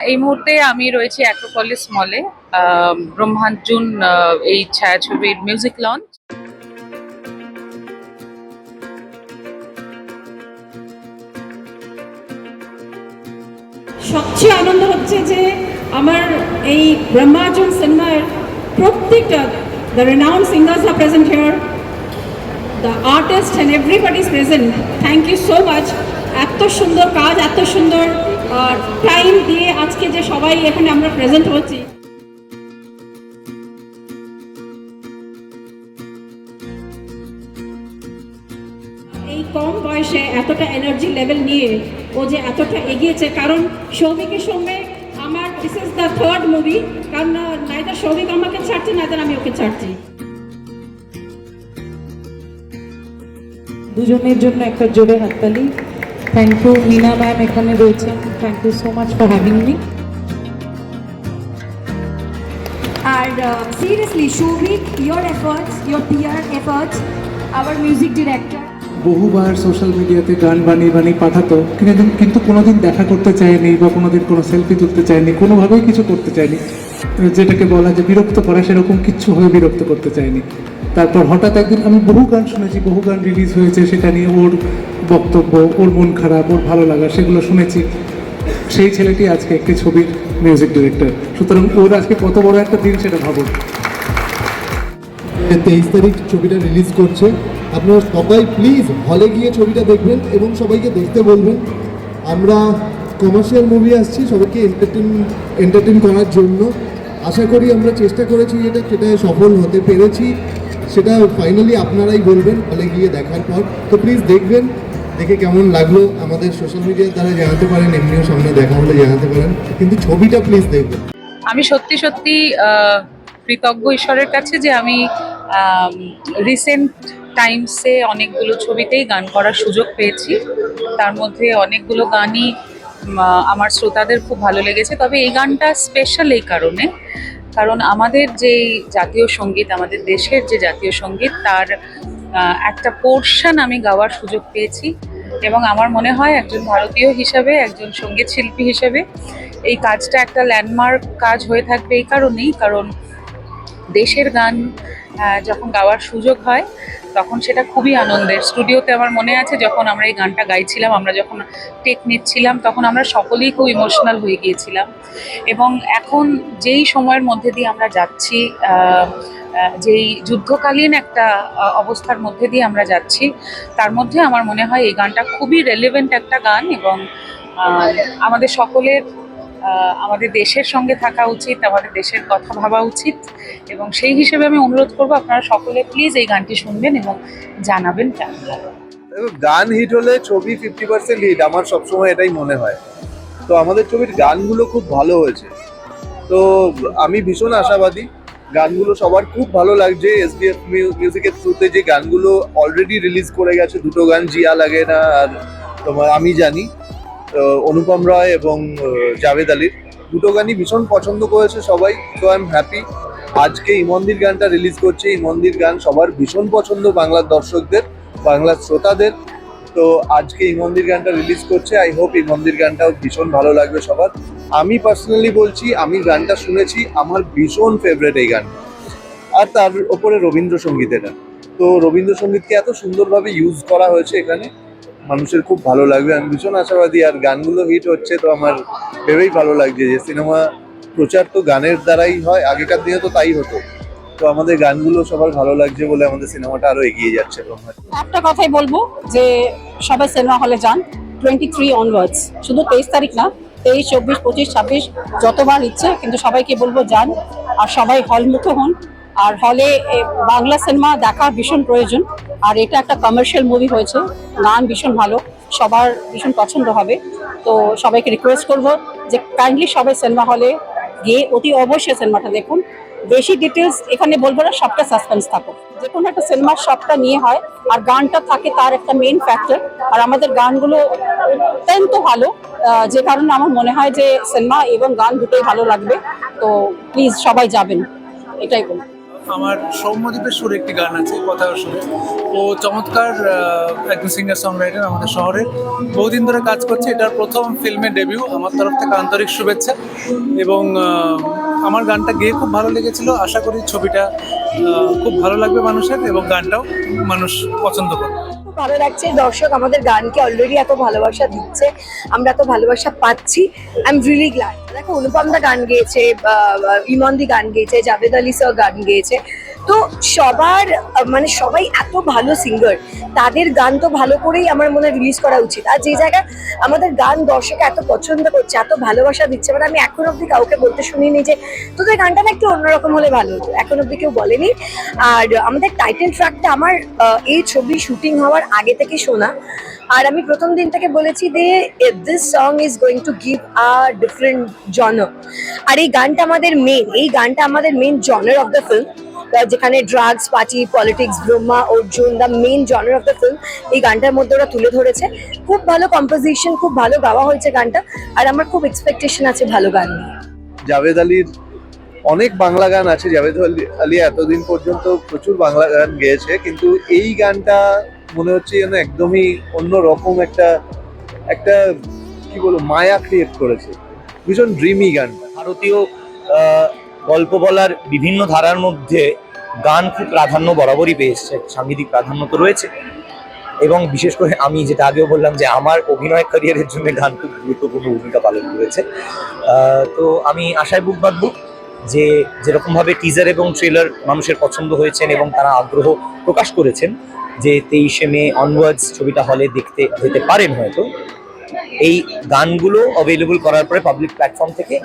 এই মুহূর্তে আমি রয়েছি অ্যাক্রোপলিস মলে ব্রহ্মাঞ্জুন এই ছায়াছবির মিউজিক লঞ্চ সবচেয়ে আনন্দ হচ্ছে যে আমার এই ব্রহ্মার্জন সিনেমার প্রত্যেকটা the renowned singers are present here the artist and everybody is present thank you so much এত সুন্দর কাজ, এত সুন্দর টাইম দিয়ে আজকে যে সবাই এখানে আমরা প্রেজেন্ট হচ্ছি। এই কম বয়সে এতটা এনার্জি লেভেল নিয়ে ও যে এতটা এগিয়েছে, কারণ সৌভিকের সঙ্গে আমার this is the third movie কারণ নাইদার সৌভিক আমাকে ছাড়ছে নাইদার আমি ওকে ছাড়ছি। দুজনের জন্য একটা জোরে হাততালি। থ্যাংক ইউ মিনা ম্যাম এখানে রয়েছেন thank you so much for having me And uh, seriously, Shobik, your efforts, your PR efforts, our music director. বহুবার সোশ্যাল মিডিয়াতে গান বানিয়ে বানিয়ে পাঠাতো কিন্তু কিন্তু কোনোদিন দেখা করতে চায়নি বা কোনোদিন কোনো সেলফি তুলতে চায়নি কোনোভাবেই কিছু করতে চায়নি। যেটাকে বলা যে বিরক্ত করা সেরকম কিচ্ছু হয়ে বিরক্ত করতে চায়নি। তারপর হঠাৎ একদিন আমি বহু গান শুনেছি, বহু গান রিলিজ হয়েছে, সেটা নিয়ে ওর বক্তব্য, ওর মন খারাপ, ওর ভালো লাগা, সেগুলো শুনেছি। সেই ছেলেটি আজকে একটি ছবির মিউজিক ডিরেক্টর সুতরাং ওর আজকে কত বড় একটা দিন সেটা ভাবুন। তেইশ তারিখ ছবিটা রিলিজ করছে। আপনারা সবাই প্লিজ হলে গিয়ে ছবিটা দেখবেন এবং সবাইকে দেখতে বলবেন। আমরা কমার্শিয়াল মুভি আসছি, সবাইকে এন্টারটেন এন্টারটেন করার জন্য। আশা করি আমরা চেষ্টা করেছি এটা সেটায় সফল হতে পেরেছি। সেটা ফাইনালি আপনারাই বলবেন, হলে গিয়ে দেখার পর। তো প্লিজ দেখবেন, দেখে কেমন লাগল আমাদের সোশ্যাল মিডিয়ার দ্বারা জানাতে পারেন, এমনিও সামনে দেখা হলে জানাতে পারেন। কিন্তু ছবিটা প্লিজ দেখবেন। আমি সত্যি সত্যি কৃতজ্ঞ ঈশ্বরের কাছে যে আমি রিসেন্ট টাইমসে অনেকগুলো ছবিতেই গান করার সুযোগ পেয়েছি। তার মধ্যে অনেকগুলো গানই আমার শ্রোতাদের খুব ভালো লেগেছে। তবে এই গানটা স্পেশাল এই কারণে কারণ আমাদের যে জাতীয় সংগীত, আমাদের দেশের যে জাতীয় সংগীত, তার একটা পোর্শন আমি গাওয়ার সুযোগ পেয়েছি এবং আমার মনে হয় একজন ভারতীয় হিসাবে, একজন সংগীত শিল্পী হিসাবে এই কাজটা একটা ল্যান্ডমার্ক কাজ হয়ে থাকবে এই কারণেই। কারণ দেশের গান যখন গাওয়ার সুযোগ হয়, তখন সেটা খুবই আনন্দের। স্টুডিওতে আমার মনে আছে, যখন আমরা এই গানটা গাইছিলাম, আমরা যখন টেক নিচ্ছিলাম, তখন আমরা সকলেই খুব ইমোশনাল হয়ে গিয়েছিলাম। এবং এখন যেই সময়ের মধ্যে দিয়ে আমরা যাচ্ছি যেই যুদ্ধকালীন একটা অবস্থার মধ্যে দিয়ে আমরা যাচ্ছি, তার মধ্যে আমার মনে হয় এই গানটা খুবই রেলেভেন্ট একটা গান এবং আমাদের সকলের আমাদের দেশের সঙ্গে থাকা উচিত, আমাদের দেশের কথা ভাবা উচিত এবং সেই হিসেবে আমি অনুরোধ করব, আপনারা সকলে প্লিজ এই গানটি শুনবেন এবং জানাবেন কেমন গান হিট হলে ছবি ফিফটি পার্সেন্ট হিট আমার সবসময় এটাই মনে হয়। তো আমাদের ছবির গানগুলো খুব ভালো হয়েছে। তো আমি ভীষণ আশাবাদী, গানগুলো সবার খুব ভালো লাগছে এসবিএফ মিউজিকের থ্রুতে যে গানগুলো অলরেডি রিলিজ করে গেছে, দুটো গান জিয়া লাগে না আর তোমার আমি জানি। অনুপম রায় এবং জাভেদ আলীর। দুটো গানই ভীষণ পছন্দ করেছে সবাই তো আই এম হ্যাপি আজকে ইমন্দির গানটা রিলিজ করছে। ইমন্দির গান সবার ভীষণ পছন্দ বাংলার দর্শকদের, বাংলার শ্রোতাদের। তো আজকে এই মন্দির গানটা রিলিজ করছে। আই হোপ এই মন্দির গানটাও ভীষণ ভালো লাগবে সবার। আমি পার্সোনালি বলছি, আমি গানটা শুনেছি, আমার ভীষণ ফেভারেট এই গান আর তার ওপরে রবীন্দ্রসঙ্গীত এটা তো রবীন্দ্রসঙ্গীতকে এত সুন্দরভাবে ইউজ করা হয়েছে এখানে। মানুষের খুব ভালো লাগবে। আমি ভীষণ আশাবাদী, আর গানগুলো হিট হচ্ছে তো আমার ভেবেই ভালো লাগছে যে সিনেমা প্রচার তো গানের দ্বারাই হয়, আগেকার দিনে তো তাই হতো। তো আমাদের গানগুলো সবার ভালো লাগছে বলে আমাদের সিনেমাটা আরও এগিয়ে যাচ্ছে একটা কথাই বলব যে সবাই সিনেমা হলে যান টোয়েন্টি থ্রি অনওয়ার্ডস শুধু তেইশ তারিখ না, তেইশ, চব্বিশ, পঁচিশ, ছাব্বিশ, যতবার ইচ্ছে, কিন্তু সবাইকে বলব যান, আর সবাই হলমুখো হন। আর হলে বাংলা সিনেমা দেখা ভীষণ প্রয়োজন। আর এটা একটা কমার্শিয়াল মুভি হয়েছে। গান ভীষণ ভালো, সবার ভীষণ পছন্দ হবে। তো সবাইকে রিকোয়েস্ট করব যে কাইন্ডলি সবাই সিনেমা হলে গিয়ে অতি অবশ্যই সিনেমাটা দেখুন। বেশি ডিটেলস এখানে বলব না, সবটা সাসপেন্স থাকুক। যে কোনো একটা সিনেমার সবটা নিয়ে হয় আর গানটা থাকে তার একটা মেইন ফ্যাক্টর আর আমাদের গানগুলো অত্যন্ত ভালো। যে কারণে আমার মনে হয় যে সিনেমা এবং গান দুটোই ভালো লাগবে। তো প্লিজ সবাই যাবেন। এটাই বলব। আমার সৌম্যদীপের সুরে একটি গান আছে কথা সুরে। ও চমৎকার একজন সিঙ্গার সং রাইটার আমাদের শহরে বহুদিন ধরে কাজ করছে, এটার প্রথম ফিল্মে ডেবিউ আমার তরফ থেকে আন্তরিক শুভেচ্ছা। এবং আমার গানটা গেয়ে খুব ভালো লেগেছিল। আশা করি ছবিটা খুব ভালো লাগবে মানুষের এবং গানটাও মানুষ পছন্দ করবে। ভালো লাগছে। দর্শক, আমাদের গানকে অলরেডি এত ভালোবাসা দিচ্ছে। আমরা এত ভালোবাসা পাচ্ছি। আই এম রিলি গ্ল্যাড দেখো অনুপম দা গান গেয়েছে ইমন্দি গান গেয়েছে, জাভেদ আলি স্যার গান গেয়েছে। তো সবার মানে সবাই এত ভালো সিঙ্গার তাদের গান তো ভালো করেই আমার মনে রিলিজ করা উচিত। আর যে জায়গায় আমাদের গান দর্শক এত পছন্দ করছে, এত ভালোবাসা দিচ্ছে মানে আমি এখন অব্দি কাউকে বলতে শুনিনি যে, তোদের গানটা না একটু অন্যরকম হলে ভালো হতো? এখন অব্দি কেউ বলেনি। আর আমাদের টাইটেল ট্র্যাকটা আমার এই ছবি শুটিং হওয়ার আগে থেকে শোনা। আর আমি প্রথম দিন থেকে বলেছি যে this song is going to give a different genre আর এই গানটা আমাদের মেন এই গানটা আমাদের main genre of the film যেখানে drugs party politics Brahma Arjun the main genre of the film এই গানটার মধ্যে ওরা তুলে ধরেছে। খুব ভালো কম্পোজিশন খুব ভালো গাওয়া হয়েছে গানটা আর আমার খুব এক্সপেকটেশন আছে ভালো গান নিয়ে। জাভেদ আলীর অনেক বাংলা গান আছে। জাভেদ আলী এতদিন পর্যন্ত প্রচুর বাংলা গান গেয়েছে কিন্তু এই গানটা মনে হচ্ছে যেন একদমই অন্য রকম একটা একটা কি বলব মায়া ক্রিয়েট করেছে। ভীষণ ড্রিমি গান ভারতীয় গল্প বলার বিভিন্ন ধারার মধ্যে গান খুব প্রাধান্য বরাবরই পেয়ে এসছে, সাংগীতিক প্রাধান্য তো রয়েছে। এবং বিশেষ করে আমি যেটা আগেও বললাম যে আমার অভিনয় ক্যারিয়ারের জন্য গান খুব গুরুত্বপূর্ণ ভূমিকা পালন করেছে। তো আমি আশায় বুক বাঁধবো যে যেরকমভাবে টিজার এবং ট্রেলার মানুষের পছন্দ হয়েছেন এবং তারা আগ্রহ প্রকাশ করেছেন যে তেইশে মে অনওয়ার্ডস ছবিটা হলে দেখতে যেতে পারেন হয়তো। এই গানগুলো অ্যাভেলেবল করার পরে পাবলিক প্ল্যাটফর্ম থেকে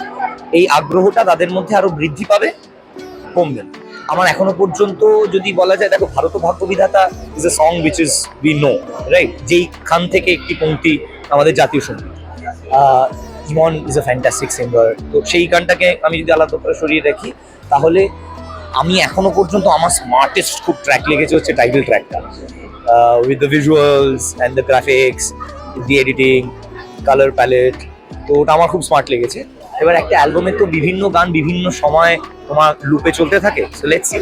এই আগ্রহটা তাদের মধ্যে আরও বৃদ্ধি পাবে, কমবে। আমার এখনও পর্যন্ত যদি বলা যায়, দেখো, Bharat Bhagya Vidhata is a song which is we know right যেই খান থেকে একটি পংক্তি আমাদের জাতীয় সংগীত। Iman is a fantastic singer তো সেই গানটাকে আমি যদি আলাদা করে সরিয়ে রাখি তাহলে আমি এখনও পর্যন্ত আমার স্মার্টেস্ট খুব ট্র্যাক লেগেছে হচ্ছে title ট্র্যাকটা with the visuals and the graphics the editing colour palette তো ওটা আমার খুব স্মার্ট লেগেছে। এবার একটা অ্যালবামে তো বিভিন্ন গান বিভিন্ন সময় তোমার লুপে চলতে থাকে লেটস সি